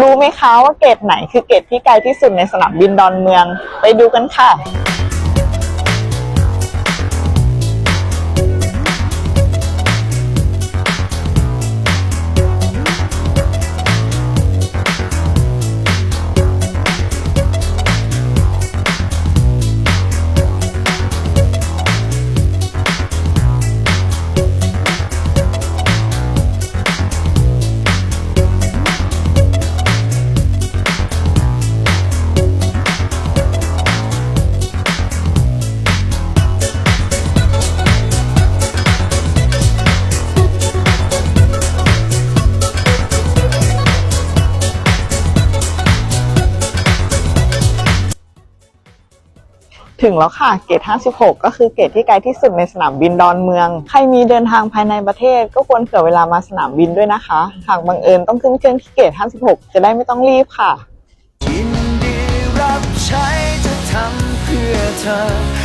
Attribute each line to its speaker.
Speaker 1: รู้ไหมคะว่าเกตไหนคือเกตที่ไกลที่สุดในสนามบินดอนเมือง ไปดูกันค่ะ ถึงแล้วค่ะ เกต56 ก็คือเกตที่ไกลที่สุดในสนามบินดอนเมือง ใครมีเดินทางภายในประเทศ ก็ควรเผื่อเวลามาสนามบินด้วยนะคะ หากบังเอิญต้องขึ้นเครื่องที่เกต56 จะได้ไม่ต้องรีบค่ะ
Speaker 2: ยินดีรับใช้จะทำเพื่อเธอ